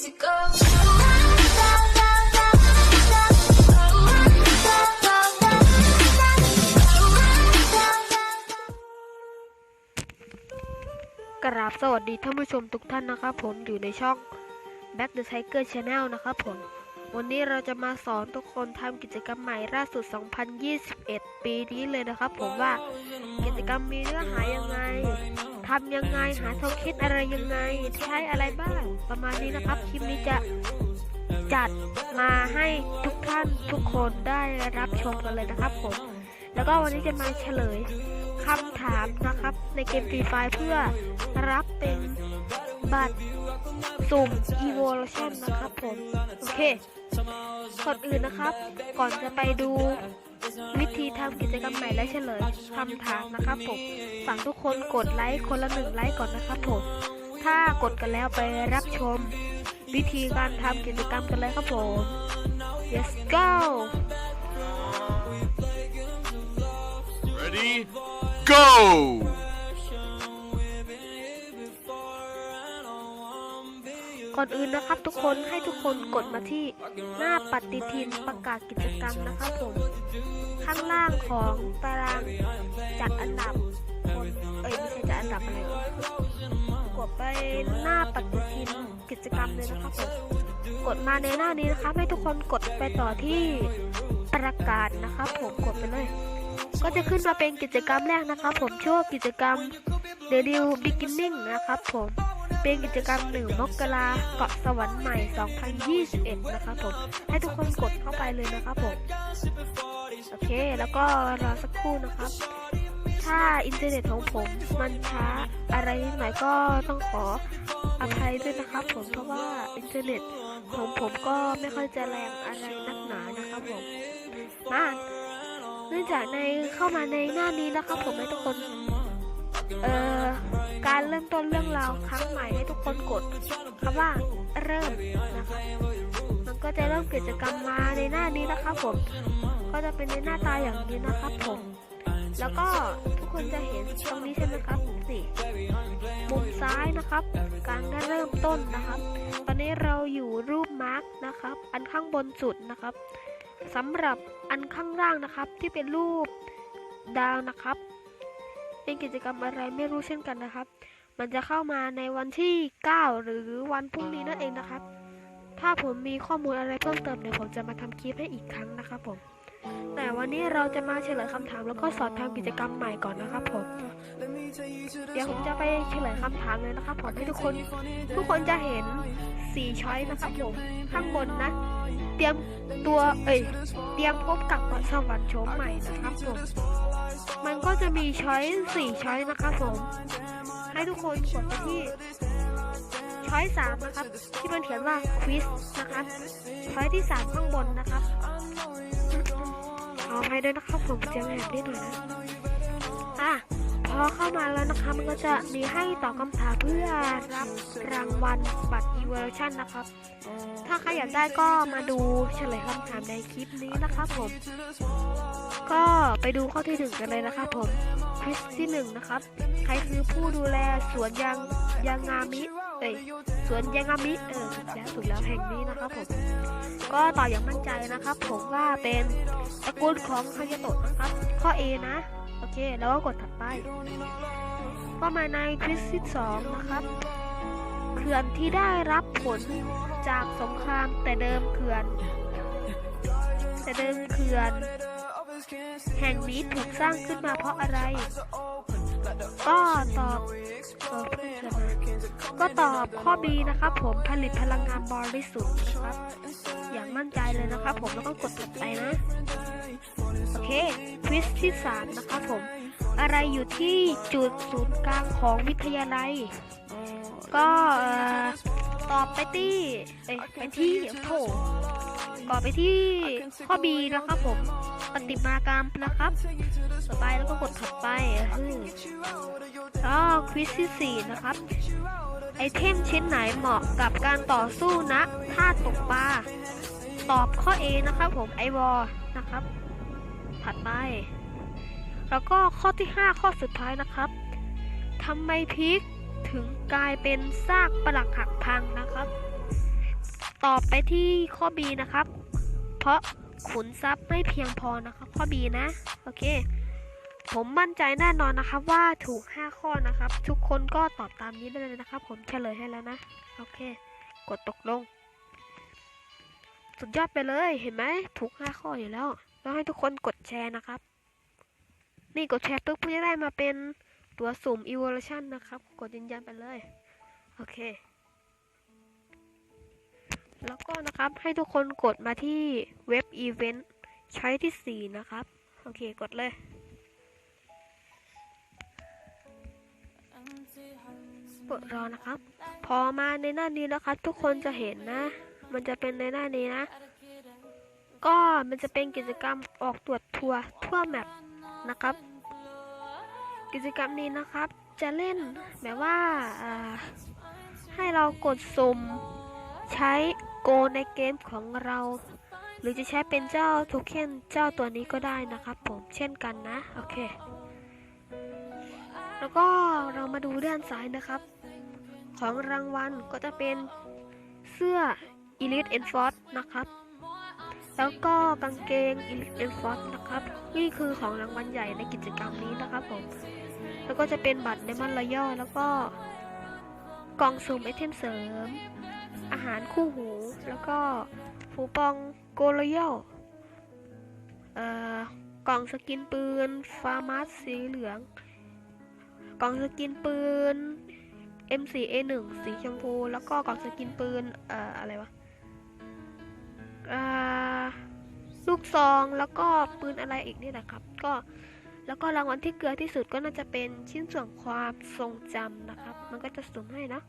กราบสวัสดีท่านผู้ชมทุกท่านนะครับผมอยู่ในช่อง Back the Tiger Channel นะครับผม วันนี้เราจะมาสอนทุกคนทำกิจกรรมใหม่ล่าสุด 2021 ปีนี้เลยนะครับผมว่ากิจกรรมมีเนื้อหายังไง ทำยังไงหาโทเค็นอะไรยังไง ใช้อะไรบ้าง ประมาณนี้นะครับคลิปนี้จะจัดมาให้ทุกท่านทุกคนได้รับชมกันเลยนะครับผม แล้วก็วันนี้จะมาเฉลยคำถามนะครับ ในเกมฟรีไฟเพื่อรับเป็นบัตรสุ่ม Evolution นะครับผม โอเคก่อนอื่นนะครับ ก่อนจะไปดู วิธีทำกิจกรรมใหม่และเฉลยคำถามนะครับผมฝากทุกคนกดไลค์คนละหนึ่งไลค์ก่อนนะครับผม ถ้ากดกันแล้วไปรับชม วิธีการทำกิจกรรมกันเลยครับผม let's go Ready? Go! ก่อนอื่นนะครับ ทุกคนให้ทุกคนกดมาที่หน้าปฏิทินประกาศกิจกรรมนะครับผม ข้างล่างของตารางจัดอันดับคนเอ้ยไม่ใช่จัดอันดับอะไรกดไปหน้าปฏิทินกิจกรรมเลยนะครับผมกดมาในหน้านี้นะครับ ให้ทุกคนกดไปต่อที่ประกาศนะครับผมกดไปเลย ก็จะขึ้นมาเป็นกิจกรรมแรกนะครับ ผมชื่อว่ากิจกรรม The New Beginning นะครับผม เป็นกิจกรรมหนึ่งมกราเกาะสวรรค์ใหม่ 2021 นะครับผม ให้ทุกคนกดเข้าไปเลยนะครับผม โอเค แล้วก็รอสักครู่นะครับ ถ้าอินเทอร์เน็ตของผมมันช้าอะไรนิดหน่อยก็ต้องขออภัยด้วยนะครับผม เพราะว่าอินเทอร์เน็ตของผมก็ไม่ค่อยจะแรงอะไรนักหนานะครับผม มาเนื่องจากในเข้ามาในหน้านี้นะครับผมให้ทุกคน เอ่อ การเริ่มต้นเรื่องราวครั้งใหม่ให้ทุกคนกดคำว่าเริ่มนะครับมันก็จะเริ่มกิจกรรมมาในหน้านี้นะครับผม ก็จะเป็นในหน้าตาอย่างนี้นะครับผม แล้วก็ทุกคนจะเห็นตรงนี้ใช่ไหมครับนี่มุมซ้ายนะครับ การเริ่มต้นนะครับ ตอนนี้เราอยู่รูปมาร์กนะครับ อันข้างบนสุดนะครับสำหรับอันข้างล่างนะครับที่เป็นรูปดาวนะครับ เป็นกิจกรรมอะไรไม่รู้เช่นกันนะครับ มันจะเข้ามาในวันที่ 9 หรือวันพรุ่งนี้นั่นเองนะครับ ถ้าผมมีข้อมูลอะไรเพิ่มเติมเดี๋ยวผมจะมาทำคลิปให้อีกครั้งนะครับผม แต่วันนี้เราจะมาเฉลยคำถามแล้วก็สอนทำกิจกรรมใหม่ก่อนนะครับผม เดี๋ยวผมจะไปเฉลยคำถามเลยนะครับผมให้ทุกคน ทุกคนจะเห็นสี่ช้อยนะครับผมข้างบนนะเตรียมตัว เอ้ย เตรียมพบกับสวรรค์โฉมใหม่นะครับผม มันก็จะมีช้อยสี่ช้อยนะครับผม ให้ทุกคนกดไปที่ช้อยสามนะครับ ที่มันเขียนว่าควิสนะครับช้อยที่สามข้างบนนะครับขออภัยด้วยนะครับผมจะแบบนี้หน่อยนะอะ อเข้ามาแล้วนะคะมันก็จะมีให้ตอบคำถามเพื่อรับรางวัลบัตร Evolution นะครับ ถ้าใครอยากได้ก็มาดูเฉลยคำถามในคลิปนี้นะครับผม ก็ไปดูข้อที่หนึ่งกันเลยนะครับผมควิสที่หนึ่งนะครับ ใครคือผู้ดูแลสวนยางยางงามิเอ้ยสวนยางงามิเออถูกแล้วถูกแล้วแห่งนี้นะครับผม ก็ตอบอย่างมั่นใจนะครับ ผมว่าเป็นตระกูลของฮายโตะนะครับ ข้อ A นะ เคแล้วก็กดถัดไป ก็มาในควิสที่สองนะครับ เขื่อนที่ได้รับผลจากสงครามแต่เดิมเขื่อน แต่เดิมเขื่อน แห่งนี้ถูกสร้างขึ้นมาเพราะอะไร ก็ตอบเพื่อนเฉลยก็ตอบข้อ B นะครับ ผมผลิตพลังงานบริสุทธิ์นะครับ อย่างมั่นใจเลยนะครับ ผมแล้วก็กดถัดไปนะ โอเคควิสที่ 3 นะครับผม อะไรอยู่ที่จุดศูนย์กลางของวิทยาลัย ก็ตอบไปที่เอ้ยไปที่โถ ตอไปที่ข้อ B นะครับผมปฏิมากรรมนะครับ ต่อไปแล้วก็กดถัดไปอืมก็ควิสที่ 4 นะครับ ไอเทมชิ้นไหนเหมาะกับการต่อสู้นะท่าตกปลาตอบข้อ A นะครับผมไอวอลนะครับ ถัดไป แล้วก็ข้อที่ 5 ข้อสุดท้ายนะครับทำไมพิกถึงกลายเป็นซากปลักหักพังนะครับ ตอบไปที่ข้อ B นะครับ เพราะขุนทรัพย์ไม่เพียงพอนะครับข้อ B นะ โอเค ผมมั่นใจแน่นอนนะครับว่าถูก 5 ข้อนะครับ ทุกคนก็ตอบตามนี้ได้เลยนะครับ ผมเฉลยให้แล้วนะ โอเค กดตกลง สุดยอดไปเลยเห็นไหมถูก 5 ข้ออยู่แล้วแล้วให้ทุกคนกดแชร์นะครับ นี่กดแชร์ปุ๊บเพื่อจะได้มาเป็นตัวสุ่ม evolution นะครับ กดยืนยันไปเลย โอเค แล้วก็นะครับให้ทุกคนกดมาที่เว็บอีเวนต์ใช้ที่ 4 นะครับ โอเคกดเลยกดรอนะครับ พอมาในหน้านี้นะครับ ทุกคนจะเห็นนะ มันจะเป็นในหน้านี้นะ ก็มันจะเป็นกิจกรรมออกตรวจทัวร์ทั่วแมปนะครับ กิจกรรมนี้นะครับ จะเล่นแบบว่าอ่าให้เรากดสุ่มใช้ โกในเกมของเรา หรือจะใช้เป็นเจ้าโทเค็นเจ้าตัวนี้ก็ได้นะครับผมเช่นกันนะ โอเค แล้วก็เรามาดูด้านซ้ายนะครับ ของรางวัลก็จะเป็นเสื้อ Elite Enforce นะครับ แล้วก็กางเกง Elite Enforce นะครับ นี่คือของรางวัลใหญ่ในกิจกรรมนี้นะครับผม แล้วก็จะเป็นบัตรในมันรอย่อแล้วก็ กล่องสุ่มไอเทมเสริม อาหารคู่หู แล้วก็ฟูปองโกลย่อเอ่อกล่องสกินปืนฟาร์มัสสีเหลือง กล่องสกินปืน M4A1 สีชมพู แล้วก็กล่องสกินปืนเอ่ออะไรวะลูกซองแล้วก็ปืนอะไรอีกนี่แหละครับ ก็ แล้วก็รางวัลที่เกลือที่สุดก็น่าจะเป็นชิ้นส่วนความทรงจำนะครับ มันก็จะสุ่มให้นะ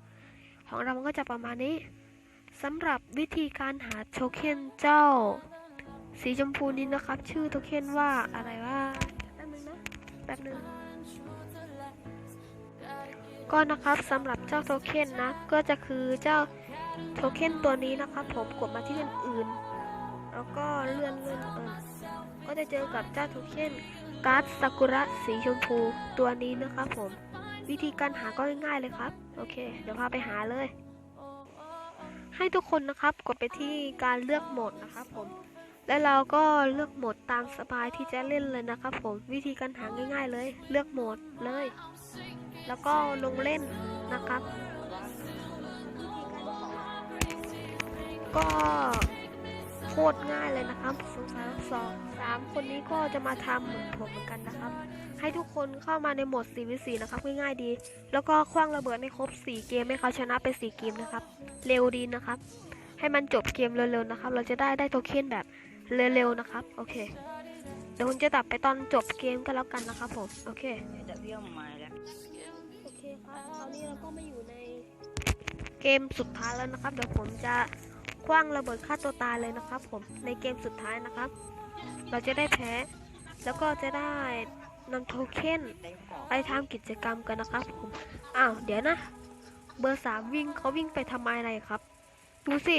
ของเรามันก็จะประมาณนี้สำหรับวิธีการหาโทเค็นเจ้า สีชมพูนี้นะครับ ชื่อโทเค็นว่าอะไรว่าแป๊บนึงนะแป๊บนึงก็นะครับสำหรับเจ้าโทเค็นนะ ก็จะคือเจ้าโทเค็นตัวนี้นะครับ ผมกดมาที่อื่น แล้วก็เลื่อนเลื่อนเออก็จะเจอกับเจ้าโทเค็น การ์ดซากุระสีชมพูตัวนี้นะครับผม วิธีการหาก็ง่ายๆเลยครับ โอเค เดี๋ยวพาไปหาเลย ให้ทุกคนนะครับกดไปที่การเลือกโหมดนะครับผม และเราก็เลือกโหมดตามสบายที่จะเล่นเลยนะครับผม วิธีการหาง่าย ๆเลย เลือกโหมดเลย แล้วก็ลงเล่นนะครับ ก็โคตรง่ายเลยนะครับสงสัยสอง สามคนนี้ก็จะมาทำเหมือนผมเหมือนกันนะครับ ให้ทุกคนเข้ามาในโหมด4 v 4นะครับ ง่ายๆดี แล้วก็คว้างระเบิดให้ครบ 4 เกมให้เขาชนะไป 4 เกมนะครับ เร็วดีนะครับ ให้มันจบเกมเร็วๆนะครับ เราจะได้ได้โทเค็นแบบเร็วๆนะครับ โอเค เดี๋ยวผมจะตัดไปตอนจบเกมก็แล้วกันนะครับผม โอเคจะเบี้ยวมาแล้ว โอเคครับตอนนี้เราก็มาอยู่ในเกมสุดท้ายแล้วนะครับ เดี๋ยวผมจะคว้างระเบิดฆ่าตัวตายเลยนะครับ ผมในเกมสุดท้ายนะครับ เราจะได้แพ้ แล้วก็จะได้นำโทเค็นไปทำกิจกรรมกันนะครับผม อ้าว เดี๋ยวนะ เบอร์สามวิ่งเขาวิ่งไปทำไมอะไรครับ ดูสิ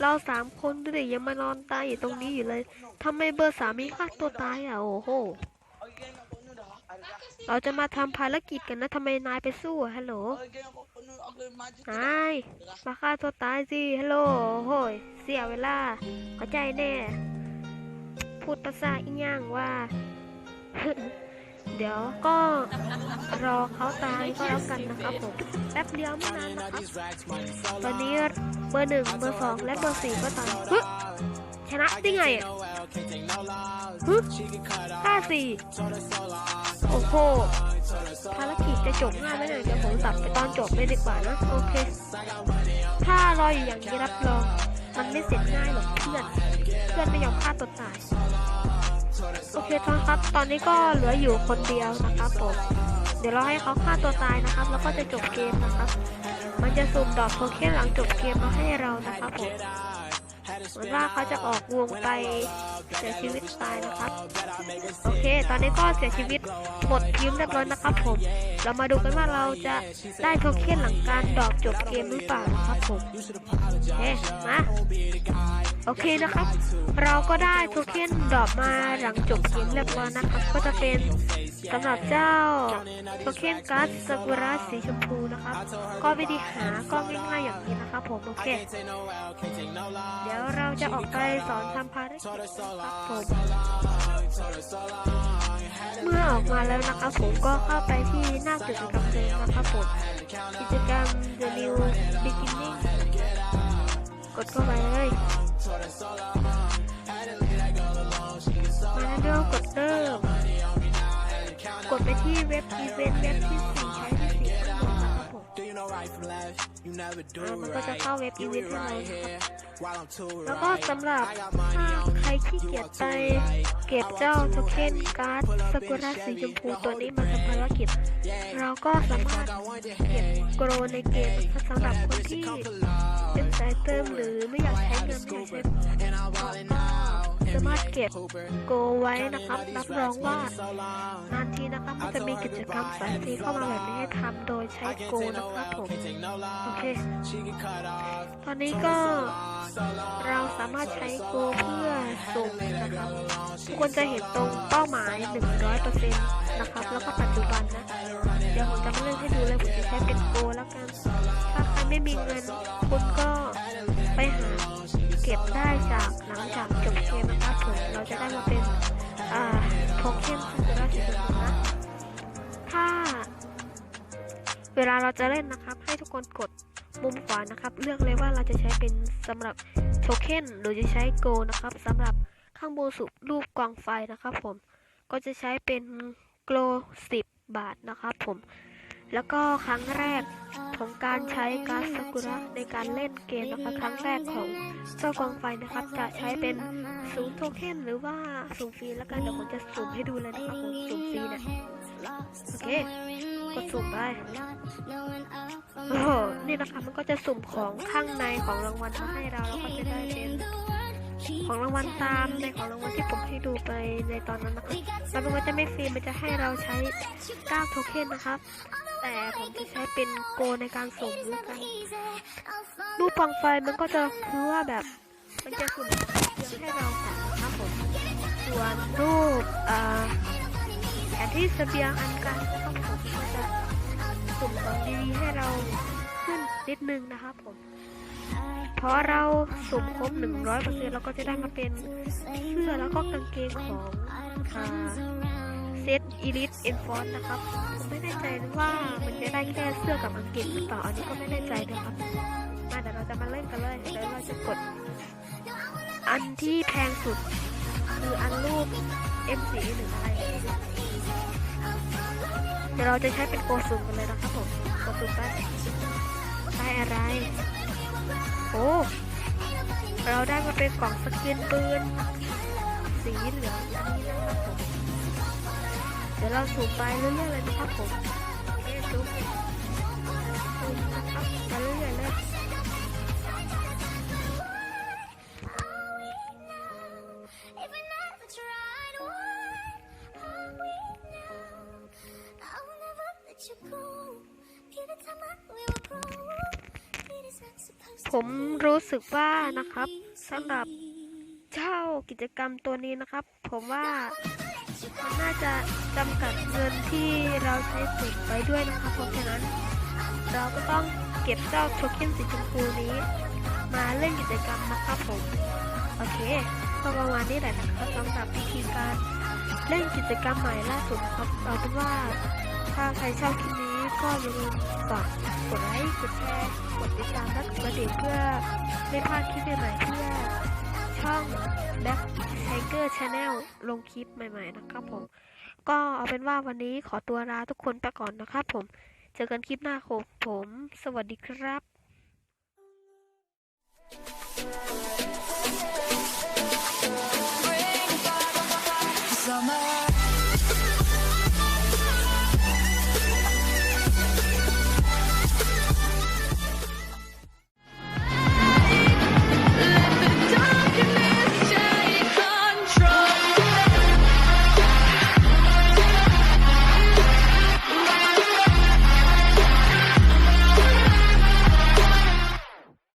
เราสามคนดูดิยังมานอนตายอยู่ตรงนี้อยู่เลยทำไมเบอร์สามมีฆ่าตัวตายอะ โอ้โห เราจะมาทำภารกิจกันนะทำไมนายไปสู้อะฮัลโหลนายมาฆ่าตัวตายสิฮัลโหลโห้ยเสียเวลาเข้าใจแน่ พูดภาษาอีหย่างว่า เดี๋ยวก็รอเขาตายก็แล้วกันนะครับผมแป๊บเดียวไม่นานนะครับตอนนี้เบอร์หนึ่งเบอร์สองและเบอร์สี่ก็ตายฮึชนะได้ไงอะฮึห้าสี่โอ้โหภารกิจจะจบง่ายไหมเนี่ยเดี๋ยวผมตัดไปตอนจบเลยดีกว่านะ โอเค ถ้ารออยู่อย่างนี้รับรอง มันไม่เสร็จง่ายหรอกเพื่อน เพื่อนไม่ยอมฆ่าตัวตาย โอเคทอนครับ ตอนนี้ก็เหลืออยู่คนเดียวนะครับผม เดี๋ยวเราให้เขาฆ่าตัวตายนะครับ แล้วก็จะจบเกมนะครับ มันจะสุ่มดอกโทเค็นหลังจบเกมมาให้เรานะครับผมเหมือนว่าเขาจะออกวงไป เสียชีวิตตายนะครับ โอเค ตอนนี้ก็เสียชีวิตหมดทีมเรียบร้อยนะครับผม เรามาดูกันว่าเราจะได้โทเค็นหลังการดรอปจบเกมหรือเปล่านะครับผมเอ๊ะมาโอเคนะครับ เราก็ได้โทเค็นดรอปมาหลังจบเกมเรียบร้อยนะครับ ก็จะเป็นสำหรับเจ้าโทเค็นการ์ดซากุระสีชมพูนะครับ ก็วิธีหาก็ง่ายๆอย่างนี้นะครับผม โอเค เดี๋ยวเราจะออกไปสอนทำภารกิจนะครับผม เมื่อออกมาแล้วนะครับผมก็เข้าไปที่หน้ากิจกรรมเดิมนะครับผมกิจกรรม The New Beginning กดเข้าไปเลยมาแล้วเริ่มกดเริ่มกดไปที่เว็บอีเวนต์เว็บที่สี่ใช้ที่สี่ข้างบนะครับผมมันก็จะเข้าเว็บอีเวนต์ให้เราครับแล้วก็สำหรับถ้า รขี้เกียจไป เก็บเจ้าโทเค็นการ์ดสกุระสีชมพูตัวนี้มาทำภารกิจ เราก็สามารถเก็บโกรในเกมสำหรับคนที่เป็นสายเติมหรือไม่อยากใช้เงินไม่อยากใช้ก็สามารถเก็บโกไว้นะครับรับรองว่านานทีนะครับมันจะมีกิจกรรมสายฟรีเข้ามาแบบนี้ให้ทำโดยใช้โกนะครับผมโอเค ตอนนี้ก็เราสามารถใช้โกเพื่อ ทุกคนจะเห็นตรงเป้าหมาย 100%นะครับ แล้วก็ปัจจุบันนะ เดี๋ยวผมจะมาเล่นให้ดูเลยผมจะใช้เป็นโกแล้วกัน ถ้าใครไม่มีเงินคุณก็ไปหาเก็บได้จากหลังจากจบเกมนะครับผมเราจะได้มาเป็นอ่าโทเค็นซากุระสีชมพูนะถ้า เวลาเราจะเล่นนะครับ ให้ทุกคนกดมุมขวานะครับ เลือกเลยว่าเราจะใช้เป็นสำหรับโทเค็นหรือจะใช้โกนะครับสำหรับ ข้างบนสุดรูปกองไฟนะครับผมก็จะใช้เป็นโกล10บาทนะครับผมแล้วก็ครั้งแรกของการใช้การ์ดซากุระในการเล่นเกมนะคะครั้งแรกของเจ้ากองไฟนะครับ จะใช้เป็นศูนย์โทเค็นหรือว่าสุ่มฟรีแล้วกันเดี๋ยวผมจะสุ่มให้ดูเลยนะครับผมสุ่มฟรีนะโอเคกดสุ่มไปโอ้โหนี่นะคะมันก็จะสุ่มของข้างในของรางวัลมาให้เราแล้วก็จะได้เป็น ของรางวัลตามในของรางวัลที่ผมให้ดูไปในตอนนั้นนะคะแล้วมันก็จะไม่ฟรีมันจะให้เราใช้9โทเค็นนะครับ แต่ผมจะใช้เป็นโกในการสุ่มแล้วกันรูปปองไฟมันก็จะคือว่าแบบมันจะสุ่มเพียงให้เราค่ะครับผมส่วนรูปอ่าแผนที่เสบียงอันกันนะครับผมก็จะสุ่มของดีให้เราขึ้นนิดนึงนะครับผม พราะเราสุ่มครบ100%เราก็จะได้มาเป็นเสื้อแล้วก็กางเกงของอ่าเซตอีลิทเอ็นฟอนนะครับผมไม่แน่ใจว่ามันจะได้แค่เสื้อกับกางเกงหรือเปล่าอันนี้ก็ไม่แน่ใจนะครับมาเดี๋ยวเราจะมาเล่นกันเลยเดี๋ยวเราจะกด อันที่แพงสุด คืออันรูป M4 หรืออะไรอย่างเงี้ยเดี๋ยวเราจะใช้เป็นโกซุมกันเลยนะครับผมโกซุมไปได้อะไร โอ้ เราได้มาเป็นกล่องสกินปืน สีเหลืองอันนี้นะครับผม เดี๋ยวเราสูบไปเรื่อยๆเลยนะครับผมเอ๊ะสูบนะครับไปเรื่อยๆเลย ผมรู้สึกว่านะครับสำหรับเช่ากิจกรรมตัวนี้นะครับ ผมว่ามันน่าจะจำกัดเงินที่เราใช้สุดไปด้วยนะครับ เพราะฉะนั้น เราก็ต้องเก็บเจ้าโทเค็นสีชมพูนี้ มาเล่นกิจกรรมนะครับผม โอเคก็ประมาณนี้แหละนะครับสำหรับวิธีการเล่นกิจกรรมใหม่ล่าสุดครับเอาเป็นว่าถ้าใครชอบคลิปนี้ ก็อย่าลืมฝากกดไลค์กดแชร์กดติดตามและกดกระดิ่งเพื่อไม่พลาดคลิปใหม่ๆเพื่ช่อง Black Tiger Channel ลงคลิปใหม่ ๆ นะครับผม ก็เอาเป็นว่าวันนี้ขอตัวลาทุกคนไปก่อนนะครับผม เจอกันคลิปหน้าของผม สวัสดีครับ